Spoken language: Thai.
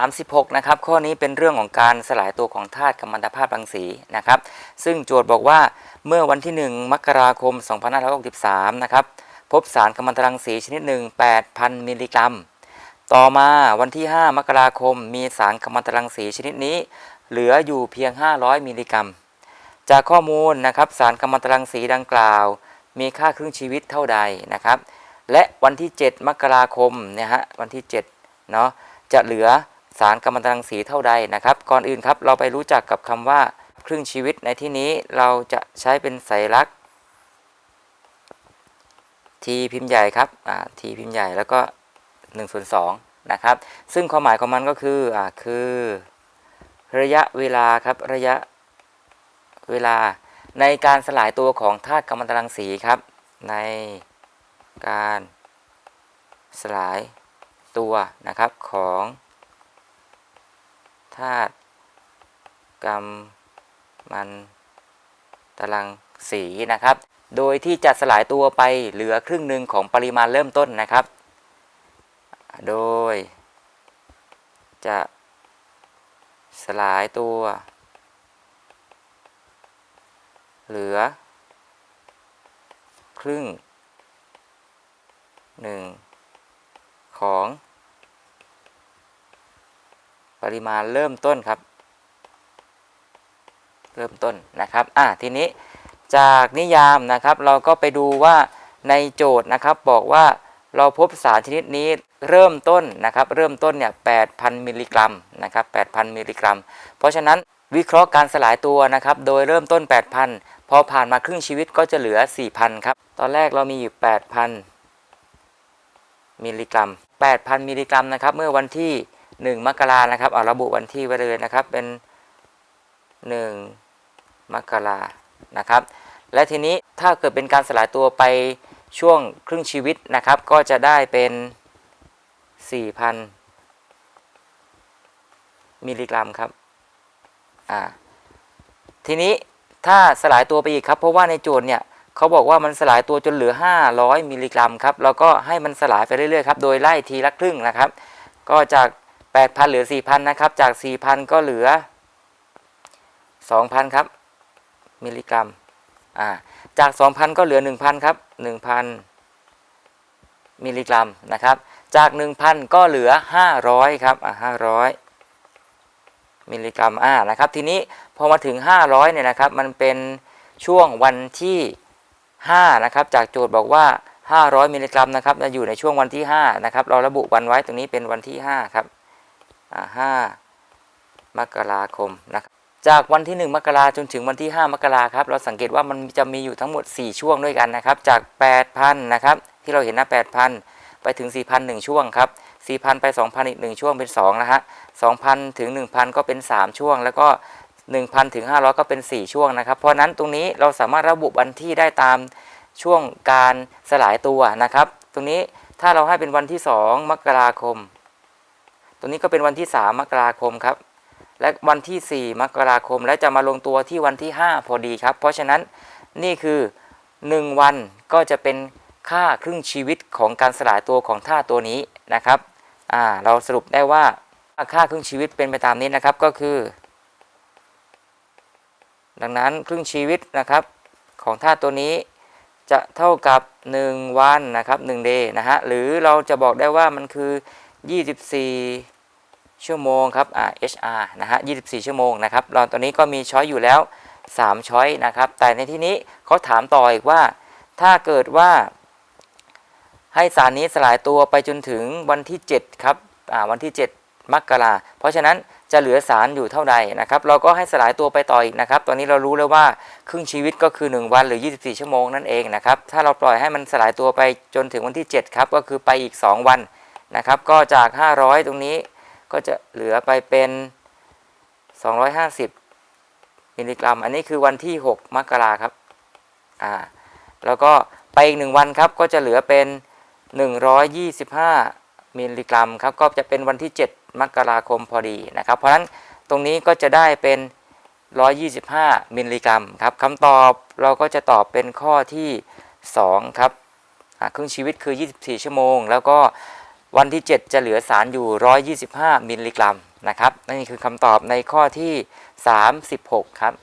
36นะครับข้อนี้เป็นเรื่องของการสลายตัวของธาตุกัมมันตภาพรังสีนะครับ ซึ่งโจทย์บอกว่าเมื่อวันที่ 1 มกราคม 2563นะครับพบสารกัมมันตรังสีชนิดหนึ่ง8,000 มิลลิกรัม ต่อมาวันที่ 5 มกราคม มีสารกัมมันตรังสีชนิดนี้ เหลืออยู่เพียง 500 มิลลิกรัม จากข้อมูลนะครับสารกัมมันตรังสีดังกล่าว มีค่าครึ่งชีวิตเท่าใดนะครับ และวันที่ 7 มกราคมเนี่ยฮะวันที่7เนาะจะเหลือ สารกัมมันตรังสีเท่าใดนะครับ ก่อนอื่นครับเราไปรู้จักกับคำว่าครึ่งชีวิตในที่นี้เราจะใช้เป็นสัญลักษณ์ทีพิมพ์ใหญ่ครับทีพิมพ์ใหญ่แล้วก็1ส่วน2นะครับ ซึ่งความหมายของมันก็คืออคือระยะเวลาครับระยะเวลาในการสลายตัวของธาตุกัมมันตรังสีครับ ในการสลายตัวนะครับของ ธาตุกัมมันตารังสีนะครับ โดยที่จะสลายตัวไปเหลือครึ่งหนึ่งของปริมาณเริ่มต้นนะครับ โดย จะสลายตัว เหลือ ครึ่งหนึ่งของ ปริมาณเริ่มต้นครับ เริ่มต้นนะครับอะทีนี้จากนิยามนะครับ เราก็ไปดูว่าในโจทย์นะครับบอกว่าเราพบสารชนิดนี้เริ่มต้นนะครับ เริ่มต้นเนี่ย8,000 มิลลิกรัมนะครับ8,000 มิลลิกรัม เพราะฉะนั้นวิเคราะห์การสลายตัวนะครับ โดยเริ่มต้น 8,000 พอผ่านมาครึ่งชีวิตก็จะเหลือ 4,000 ครับ ตอนแรกเรามีอยู่ 8,000 มิลลิกรัม 8,000 มิลลิกรัมนะครับ เมื่อวันที่ 1 มกรานะครับเอาระบุวันที่ไว้เลยนะครับ เป็น 1 มกรานะครับ และทีนี้ถ้าเกิดเป็นการสลายตัวไปช่วงครึ่งชีวิตนะครับ ก็จะได้เป็น 4,000 มิลลิกรัมครับอ่าทีนี้ถ้าสลายตัวไปอีกครับ เพราะว่าในโจทย์เนี่ยเขาบอกว่ามันสลายตัวจนเหลือ 500 มิลลิกรัมครับแล้วก็ให้มันสลายไปเรื่อยๆครับโดยไล่ทีละครึ่งนะครับ ก็จาก 8,000เหลือ 4,000 นะครับ จาก 4,000 ก็เหลือ 2,000 ครับ มิลลิกรัม อ่า จาก 2,000 ก็เหลือ 1,000 ครับ 1,000 มิลลิกรัมนะครับ จาก 1,000 ก็เหลือ 500 ครับ อ่า500 มิลลิกรัม อ่า นะครับ ทีนี้พอมาถึง 500 เนี่ยนะครับ มันเป็นช่วงวันที่ 5 นะครับ จากโจทย์บอกว่า500 มิลลิกรัมนะครับจะอยู่ในช่วงวันที่ 5 นะครับ เราระบุวันไว้ตรงนี้เป็นวันที่ 5 ครับ 5 มกราคมนะครับจากวันที่ 1 มกราจนถึงวันที่ 5 มกราครับเราสังเกตว่ามันจะมีอยู่ทั้งหมด 4 ช่วงด้วยกันนะครับ จาก 8,000 นะครับ ที่เราเห็นนะ8,000 ไปถึง 4,000 1ช่วงครับ 4,000 ไป 2,000 อีก 1 ช่วงเป็น 2 นะฮะ 2,000 ถึง 1,000 ก็เป็น 3 ช่วง แล้วก็ 1,000 ถึง 500 ก็เป็น 4 ช่วงนะครับ เพราะฉะนั้นตรงนี้เราสามารถระบุวันที่ได้ตามช่วงการสลายตัวนะครับ ตรงนี้ถ้าเราให้เป็นวันที่ 2 มกราคม ตรงนี้ก็เป็นวันที่ 3 มกราคมครับ และวันที่ 4 มกราคม และจะมาลงตัวที่วันที่ 5 พอดีครับ เพราะฉะนั้นนี่คือ 1 วันก็จะเป็นค่าครึ่งชีวิตของการสลายตัวของธาตุตัวนี้นะครับเราสรุปได้ว่าค่าครึ่งชีวิตเป็นไปตามนี้นะครับก็คือ ดังนั้นครึ่งชีวิตนะครับของธาตุตัวนี้จะเท่ากับ 1 วันนะครับ1 day นะฮะหรือเราจะบอกได้ว่ามันคือ 24 ชั่วโมงครับอ่า HR นะฮะ 24 ชั่วโมงนะครับเราตอนนี้ก็มีช้อยอยู่แล้ว 3 ช้อยนะครับ แต่ในที่นี้เขาถามต่ออีกว่า ถ้าเกิดว่า ให้สารนี้สลายตัวไปจนถึงวันที่ 7 ครับอ่าวันที่ 7 มกราเพราะฉะนั้นจะเหลือสารอยู่เท่าใดนะครับ เราก็ให้สลายตัวไปต่ออีกนะครับ ตอนนี้เรารู้แล้วว่าครึ่งชีวิตก็คือ 1 วันหรือ 24 ชั่วโมงนั่นเองนะครับ ถ้าเราปล่อยให้มันสลายตัวไปจนถึงวันที่ 7 ครับ ก็คือไปอีก 2 วันนะครับ ก็จาก 500 ตรงนี้ ก็จะเหลือไปเป็น 250 มิลลิกรัม อันนี้คือวันที่ 6 มกราครับ อ่า แล้วก็ไปอีก1วันครับ ก็จะเหลือเป็น 125 มิลลิกรัมครับ ก็จะเป็นวันที่ 7 มกราคมพอดีนะครับ เพราะฉะนั้นตรงนี้ก็จะได้เป็น 125 มิลลิกรัมครับคำตอบเราก็จะตอบเป็นข้อที่ 2 ครับ ครึ่งชีวิตคือ 24 ชั่วโมง แล้วก็ วันที่ 7 จะเหลือสารอยู่ 125 มิลลิกรัมนะครับ นั่นคือคำตอบในข้อที่ 36 ครับ